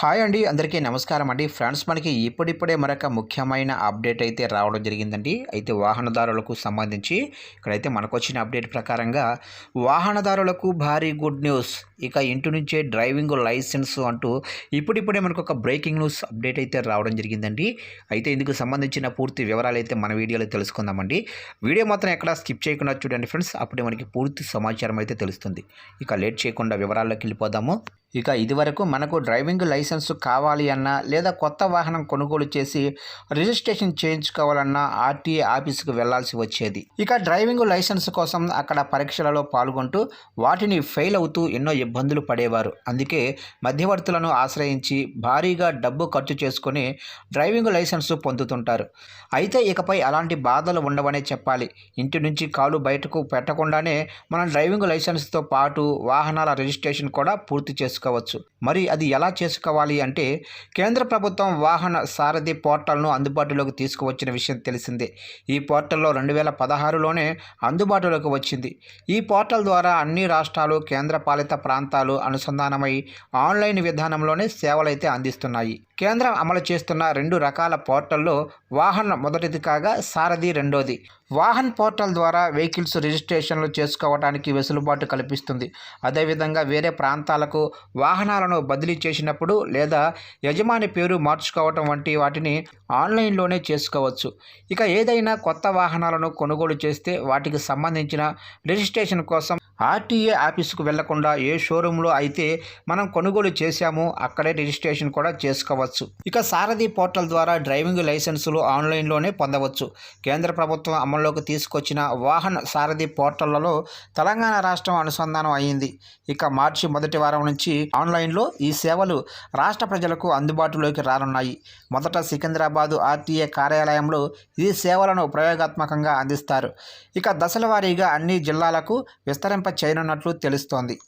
Hi అండి అందరికీ నమస్కారం అండి. ఫ్రెండ్స్ మనకి ఇప్పుడిప్పుడే మరొక ముఖ్యమైన అప్డేట్ అయితే రావడం జరిగిందండి. అయితే వాహనదారులకు సంబంధించి ఇక్కడైతే మనకు వచ్చిన అప్డేట్ ప్రకారంగా వాహనదారులకు భారీ గుడ్ న్యూస్. ఇక ఇంటి నుంచే డ్రైవింగ్ లైసెన్స్ అంటూ ఇప్పుడిప్పుడే మనకు ఒక బ్రేకింగ్ న్యూస్ అప్డేట్ అయితే రావడం జరిగిందండి. అయితే ఇందుకు సంబంధించిన పూర్తి వివరాలు అయితే మన వీడియోలో తెలుసుకుందామండి. వీడియో మాత్రం ఎక్కడ స్కిప్ చేయకుండా చూడండి ఫ్రెండ్స్. అప్పుడే మనకి పూర్తి సమాచారం అయితే తెలుస్తుంది. ఇక లేట్ చేయకుండా వివరాల్లోకి వెళ్ళిపోదాము. ఇక ఇదివరకు మనకు డ్రైవింగ్ లైసెన్స్ కావాలి అన్నా లేదా కొత్త వాహనం కొనుగోలు చేసి రిజిస్ట్రేషన్ చేయించుకోవాలన్నా ఆర్టీఏ ఆఫీసుకు వెళ్ళాల్సి వచ్చేది. ఇక డ్రైవింగ్ లైసెన్స్ కోసం అక్కడ పరీక్షలలో పాల్గొంటూ వాటిని ఫెయిల్ అవుతూ ఎన్నో ఇబ్బందులు పడేవారు. అందుకే మధ్యవర్తులను ఆశ్రయించి భారీగా డబ్బు ఖర్చు చేసుకొని డ్రైవింగ్ లైసెన్స్ పొందుతుంటారు. అయితే ఇకపై అలాంటి బాధలు ఉండవనే చెప్పాలి. ఇంటి నుంచి కాలు బయటకు పెట్టకుండానే మనం డ్రైవింగ్ లైసెన్స్తో పాటు వాహనాల రిజిస్ట్రేషన్ కూడా పూర్తి చేసుకోవచ్చు. మరి అది ఎలా చేసుకోవాలి అంటే కేంద్ర ప్రభుత్వం వాహన సారథి పోర్టల్ను అందుబాటులోకి తీసుకువచ్చిన విషయం తెలిసిందే. ఈ పోర్టల్లో రెండు వేల పదహారులోనే అందుబాటులోకి వచ్చింది. ఈ పోర్టల్ ద్వారా అన్ని రాష్ట్రాలు కేంద్రపాలిత ప్రాంతాలు అనుసంధానమై ఆన్లైన్ విధానంలోనే సేవలైతే అందిస్తున్నాయి. కేంద్రం అమలు చేస్తున్న రెండు రకాల పోర్టల్లో వాహన మొదటిది కాగా సారథి రెండోది. వాహన్ పోర్టల్ ద్వారా వెహికల్స్ రిజిస్ట్రేషన్లు చేసుకోవడానికి వెసులుబాటు కల్పిస్తుంది. అదేవిధంగా వేరే ప్రాంతాలకు వాహనాలను బదిలీ చేసినప్పుడు లేదా యజమాని పేరు మార్చుకోవటం వంటి వాటిని ఆన్లైన్లోనే చేసుకోవచ్చు. ఇక ఏదైనా కొత్త వాహనాలను కొనుగోలు చేస్తే వాటికి సంబంధించిన రిజిస్ట్రేషన్ కోసం ఆర్టీఏ ఆఫీసుకు వెళ్ళకుండా ఏ షోరూంలో అయితే మనం కొనుగోలు చేశామో అక్కడే రిజిస్ట్రేషన్ కూడా చేసుకోవచ్చు. ఇక సారథి పోర్టల్ ద్వారా డ్రైవింగ్ లైసెన్సులు ఆన్లైన్లోనే పొందవచ్చు. కేంద్ర ప్రభుత్వం అమల్లోకి తీసుకొచ్చిన వాహన సారథి పోర్టళ్ళలో తెలంగాణ రాష్ట్రం అనుసంధానం అయ్యింది ఇక మార్చి మొదటి వారం నుంచి ఆన్లైన్లో ఈ సేవలు రాష్ట్ర ప్రజలకు అందుబాటులోకి రానున్నాయి. మొదట సికింద్రాబాదు ఆర్టీఏ కార్యాలయంలో ఈ సేవలను ప్రయోగాత్మకంగా అందిస్తారు. ఇక దశల వారీగా అన్ని జిల్లాలకు విస్తరింప చేయనున్నట్లు తెలుస్తోంది.